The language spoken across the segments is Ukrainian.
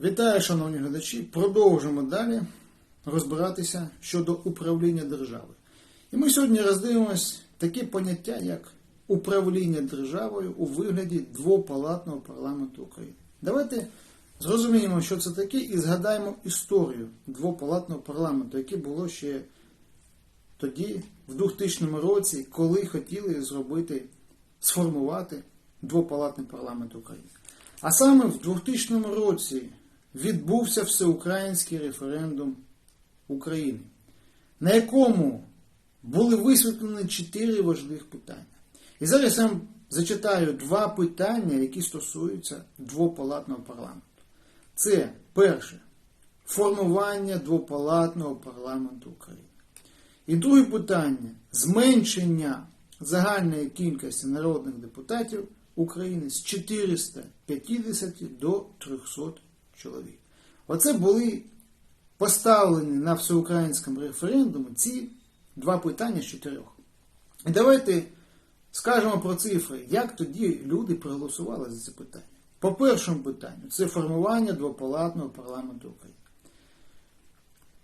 Вітаю, шановні глядачі. Продовжимо далі розбиратися щодо управління державою. І ми сьогодні роздивимось таке поняття, як управління державою у вигляді двопалатного парламенту України. Давайте зрозуміємо, що це таке, і згадаємо історію двопалатного парламенту, яке було ще тоді, в 2000 році, коли хотіли зробити, сформувати двопалатний парламент України. А саме в 2000 році відбувся всеукраїнський референдум України, на якому були висвітлені чотири важливих питання. І зараз я вам зачитаю два питання, які стосуються двопалатного парламенту. Це перше формування двопалатного парламенту України. І друге питання зменшення загальної кількості народних депутатів України з 450 до 300 чоловік. Оце були поставлені на всеукраїнському референдумі ці два питання з чотирьох. І давайте скажемо про цифри, як тоді люди проголосували за це питання. По першому питанню це формування двопалатного парламенту України.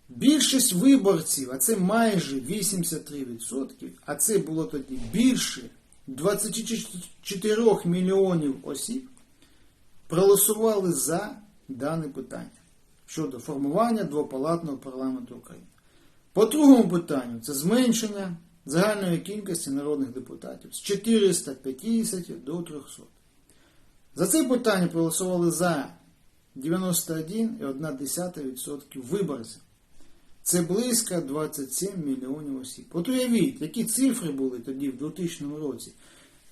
Більшість виборців, а це майже 83%, а це було тоді більше 24 мільйонів осіб, проголосували за дане питання щодо формування двопалатного парламенту України. По другому питанню це зменшення загальної кількості народних депутатів з 450 до 300. За це питання проголосували за 91,1% виборців. Це близько 27 мільйонів осіб. От уявіть, які цифри були тоді, в 2000 році.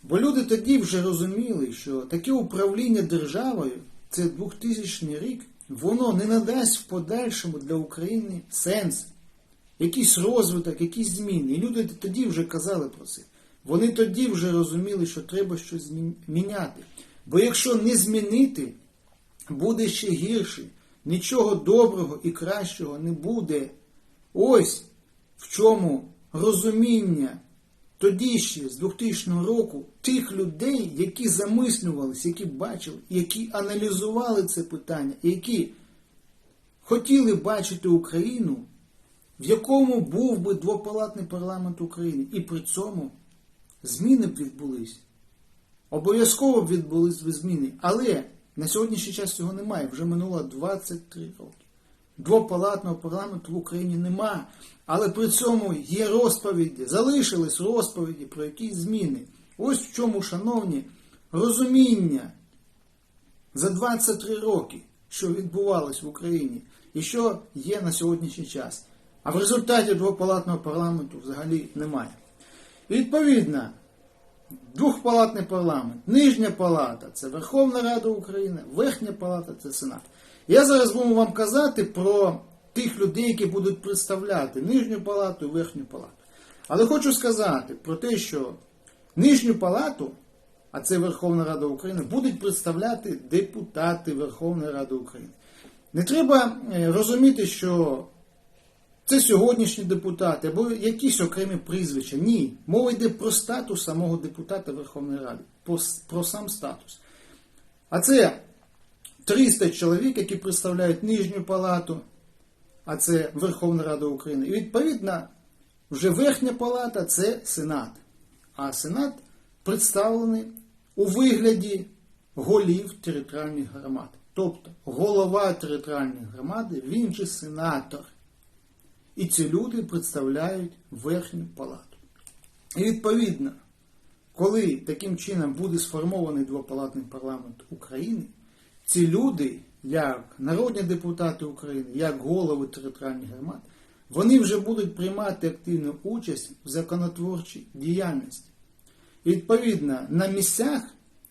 Бо люди тоді вже розуміли, що таке управління державою, це 2000 рік, воно не надасть в подальшому для України сенс, якийсь розвиток, якісь зміни. І люди тоді вже казали про це. Вони тоді вже розуміли, що треба щось міняти. Бо якщо не змінити, буде ще гірше. Нічого доброго і кращого не буде. Ось в чому розуміння тоді ще з 2000 року тих людей, які замислювалися, які бачили, які аналізували це питання, які хотіли бачити Україну, в якому був би двопалатний парламент України, і при цьому зміни б відбулись. Обов'язково б відбулись зміни. Але на сьогоднішній час цього немає. Вже минуло 23 роки. Двопалатного парламенту в Україні нема. Але при цьому є розповіді, залишились розповіді про якісь зміни. Ось в чому, шановні, розуміння за 23 роки, що відбувалось в Україні, і що є на сьогоднішній час. А в результаті двопалатного парламенту взагалі немає. Відповідно, двохпалатний парламент, нижня палата це Верховна Рада України, верхня палата це Сенат. Я зараз буду вам казати про тих людей, які будуть представляти нижню палату і верхню палату. Але хочу сказати про те, що нижню палату, а це Верховна Рада України, будуть представляти депутати Верховної Ради України. Не треба розуміти, що це сьогоднішні депутати або якісь окремі прізвища. Ні. Мова йде про статус самого депутата Верховної Ради, про, про сам статус. А це 300 чоловік, які представляють нижню палату, а це Верховна Рада України. І відповідно, вже верхня палата це Сенат. А Сенат представлений у вигляді голів територіальних громад. Тобто голова територіальної громади, він же сенатор. І ці люди представляють верхню палату. І відповідно, коли таким чином буде сформований двопалатний парламент України, ці люди, як народні депутати України, як голови територіальних громад, вони вже будуть приймати активну участь в законотворчій діяльності. І відповідно на місцях,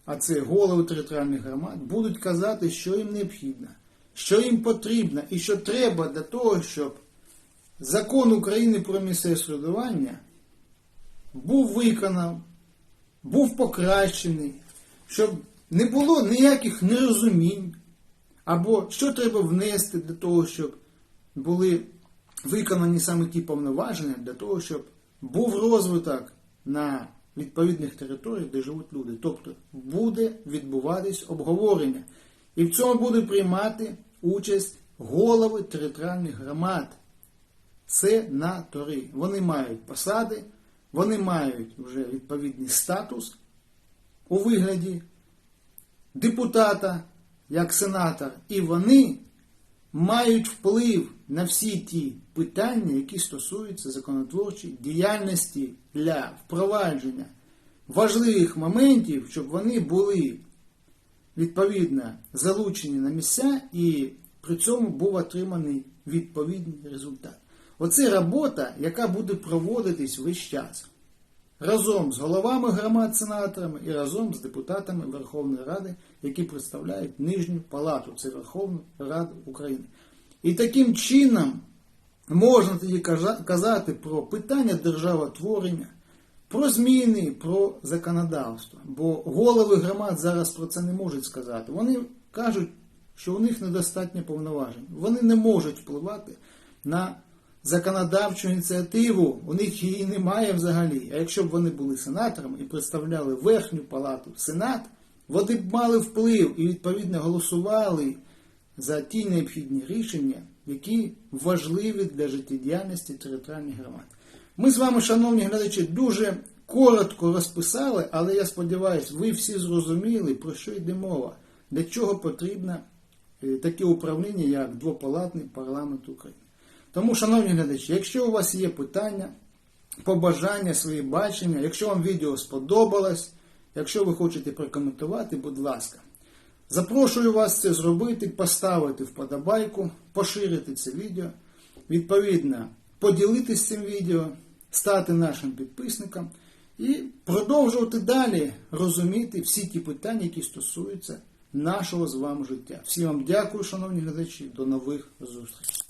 а це голови територіальних громад, будуть казати, що їм необхідно, що їм потрібно і що треба для того, щоб закон України про місцеве самоврядування був виконав, був покращений, щоб не було ніяких нерозумінь, або що треба внести для того, щоб були виконані саме ті повноваження, для того, щоб був розвиток на відповідних територіях, де живуть люди. Тобто буде відбуватись обговорення. І в цьому будуть приймати участь голови територіальних громад. Сенатори. Вони мають посади, вони мають вже відповідний статус у вигляді депутата як сенатор, і вони мають вплив на всі ті питання, які стосуються законотворчої діяльності для впровадження важливих моментів, щоб вони були відповідно залучені на місця і при цьому був отриманий відповідний результат. Оце робота, яка буде проводитись весь час разом з головами громад сенаторами і разом з депутатами Верховної Ради, які представляють Нижню Палату, це Верховну Раду України. І таким чином можна тоді казати про питання державотворення, про зміни, про законодавство. Бо голови громад зараз про це не можуть сказати. Вони кажуть, що у них недостатньо повноважень. Вони не можуть впливати на законодавчу ініціативу. У них її немає взагалі. А якщо б вони були сенаторами і представляли верхню палату Сенат, вони б мали вплив і відповідно голосували за ті необхідні рішення, які важливі для життєдіяльності територіальних громад. Ми з вами, шановні глядачі, дуже коротко розписали, але я сподіваюся, ви всі зрозуміли, про що йде мова, для чого потрібно е, таке управління, як двопалатний парламент України. Тому, шановні глядачі, якщо у вас є питання, побажання, свої бачення, якщо вам відео сподобалось, якщо ви хочете прокоментувати, будь ласка. Запрошую вас це зробити, поставити вподобайку, поширити це відео, відповідно, поділитися цим відео, стати нашим підписником і продовжувати далі розуміти всі ті питання, які стосуються нашого з вами життя. Всім вам дякую, шановні глядачі, до нових зустрічей.